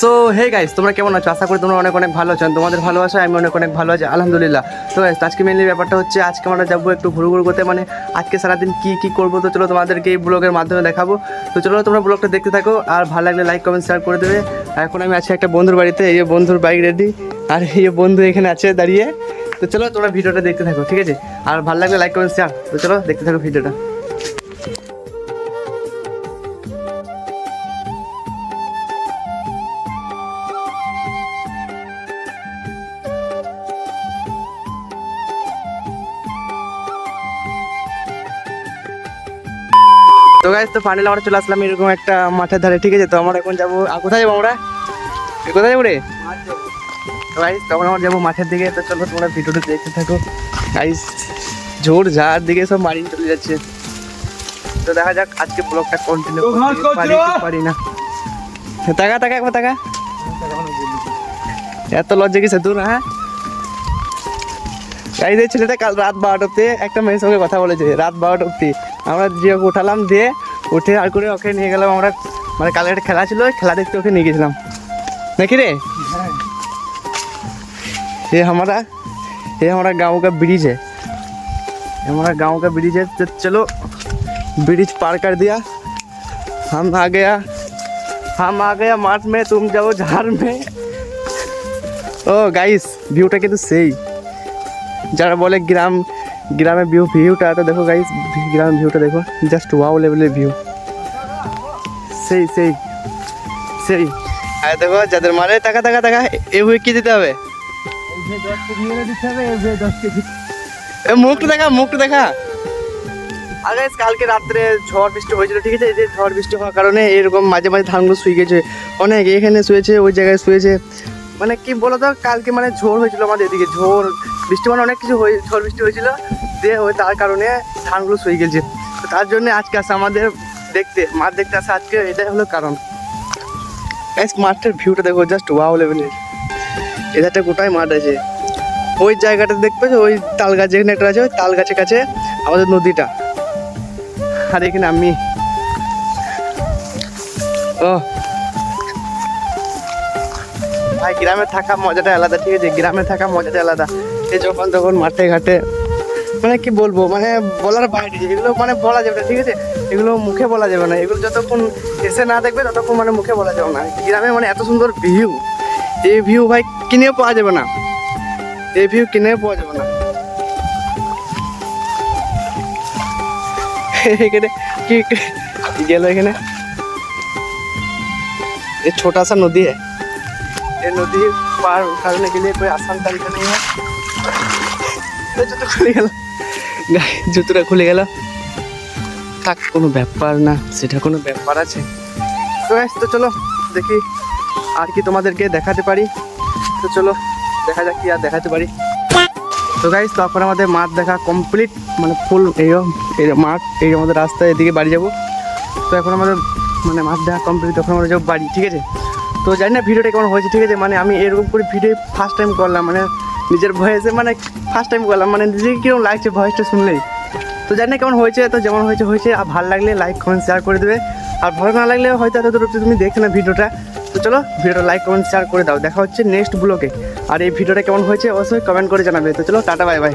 So hey guys তোমরা কেমন আছো? আশা করি তোমরা অনেক অনেক ভালো আছো। তোমাদের ভালোবাসা আমি অনেক অনেক ভালো আছি, আলহামদুলিল্লাহ। তো গাইস আজকে মেনলি ব্যাপারটা হচ্ছে, আজকে আমরা যাব একটু ঘুরু ঘুরু করতে। মানে আজকে সারাদিন কি কি করব? তো চলো তোমাদেরকে এই ব্লগের মাধ্যমে দেখাবো। তো চলো তোমরা ব্লগটা দেখতে থাকো, আর ভালো লাগলে লাইক কমেন্ট শেয়ার করে দেবে। এখন আমি আছি একটা বন্ধুর বাড়িতে, এই বন্ধুর বাইক রেডি আর এই বন্ধু এখানে আছে, দাঁড়িয়ে। তো চলো তোমরা ভিডিওটা দেখতে থাকো, ঠিক আছে? আর ভালো লাগলে লাইক কমেন্ট শেয়ার তো চলো দেখতে থাকো ভিডিওটা। তো গাইজ তো ফাইনালি আমরা চলে আসলাম এরকম একটা মাঠের ধারে ঠিক আছে? তো আমরা এখন যাব আর কোথায় যাব আমরা? কোথায় যাব রে? তো গাইজ তখন আমরা যাব মাঠের দিকে তো চলো তোমরা ভিডিওটা দেখতে থাকো। গাইজ ঝোর ঝাড় দিকে সব মারিন চলে যাচ্ছে। তো দেখা যাক আজকে ব্লগটা কন্টিনিউ পারি পারি না। টাকা টাকা একবার টাকা এত লজ্জা কিসে দূর হ্যাঁ? গাইজ এই ছেলেটা কাল রাত বারোটাতে একটা মেয়ের সঙ্গে কথা বলেছে রাত বারোটা অব্দি আমরা যে ওকে উঠালাম দিয়ে উঠে আর করে ওকে নিয়ে গেলাম আমরা মানে কালকে একটা খেলা ছিল ওই খেলা দেখতে ওকে নিয়ে গেছিলাম নাকি রে ये हमारा ये हमारा गांव का ब्रिज है ये हमारा गांव का ब्रिज है तो चलो ब्रिज पार कर दिया हम आ गया हम आ गया मार्च में तुम जाओ झाड़ में ও গাইস ভিউটা কিন্তু সেই যারা বলে গ্রাম গ্রামের ভিউ ভিউটা তো দেখো গাইস গ্রামের ভিউটা দেখো জাস্ট ওয়াও লেভেলের ভিউ সেই সেই সেই। আর দেখো যাদের মারে টাকা টাকা টাকা এ হুয়ে কি দিতে হবে? মুখটা দেখা মুখটা দেখা। আর guys, কালকে রাত্রে ঝড় বৃষ্টি হয়েছিল ঠিক আছে? এই যে ঝড় বৃষ্টি হওয়ার কারণে এরকম মাঝে মাঝে ধানগুলো শুয়ে গেছে। অনেক এখানে শুয়েছে ওই জায়গায় শুয়েছে। মানে কি বলতো, কালকে মানে ঝড় হয়েছিল আমাদের এদিকে ঝড় বৃষ্টি মানে অনেক কিছু হয়ে ঝড় বৃষ্টি হয়েছিল, দিয়ে ওই তার কারণে ধানগুলো শুয়ে গেছে। তার জন্য আজকে আসে আমাদের দেখতে, মাঠ দেখতে আসে আজকে, এটাই হলো কারণ। মাঠটার ভিউটা দেখো জাস্ট ওয়াও লেভেলের এধারটা গোটাই মাঠ আছে। ওই জায়গাটা দেখতে ওই তাল গাছ যেখানে একটা আছে, ওই তাল গাছের কাছে আমাদের নদীটা। আর এখানে আমি। ও ভাই গ্রামে থাকা মজাটা আলাদা ঠিক আছে গ্রামে থাকা মজাটা আলাদা এই যখন তখন মাঠে ঘাটে মানে কি বলবো মানে বলার বাইরে এগুলো মানে বলা যাবে না ঠিক আছে এগুলো মুখে বলা যাবে না এগুলো যতক্ষণ এসে না দেখবে ততক্ষণ মানে মুখে বলা যাবে না গ্রামে মানে এত সুন্দর ভিউ এই ভিউ ভাই কিনেও পাওয়া যাবে না এই ভিউ কিনেও পাওয়া যাবে না এখানে কি কি গেল এখানে ये छोटा सा नदी है ये नदी पार उठाने के लिए कोई आसान तरीका नहीं है তো জুতো খুলে গেল গায়ে জুতোটা খুলে গেল থাক কোনো ব্যাপার না সেটা কোনো ব্যাপার আছে তো guys, তো চলো দেখি আর কি তোমাদেরকে দেখাতে পারি তো চলো দেখা যাক কি আর দেখাতে পারি তো গাইস তখন আমাদের মাঠ দেখা কমপ্লিট মানে ফুল এই এই মাঠ এই আমাদের রাস্তা এদিকে বাড়ি যাব তো এখন আমাদের মানে মাঠ দেখা কমপ্লিট তখন আমরা যাবো বাড়ি ঠিক আছে তো জানি না ভিডিওটা কেমন হয়েছে, ঠিক আছে? মানে আমি এরকম করে ভিডিও ফার্স্ট টাইম করলাম মানে নিজের ভয়েসে মানে ফার্স্ট টাইম করলাম মানে নিজেকে কীরকম লাগছে ভয়েসটা শুনলেই। তো জানি না কেমন হয়েছে, তো যেমন হয়েছে হয়েছে। আর ভালো লাগলে লাইক কমেন্ট শেয়ার করে দেবে। আর ভালো না লাগলে হয়তো এত দূর তুমি দেখে না ভিডিওটা। তো চলো, ভিডিওটা লাইক কমেন্ট শেয়ার করে দাও। দেখা হচ্ছে নেক্সট ব্লগে আর এই ভিডিওটা কেমন হয়েছে, অবশ্যই কমেন্ট করে জানাবে। তো চলো, টাটা বাই বাই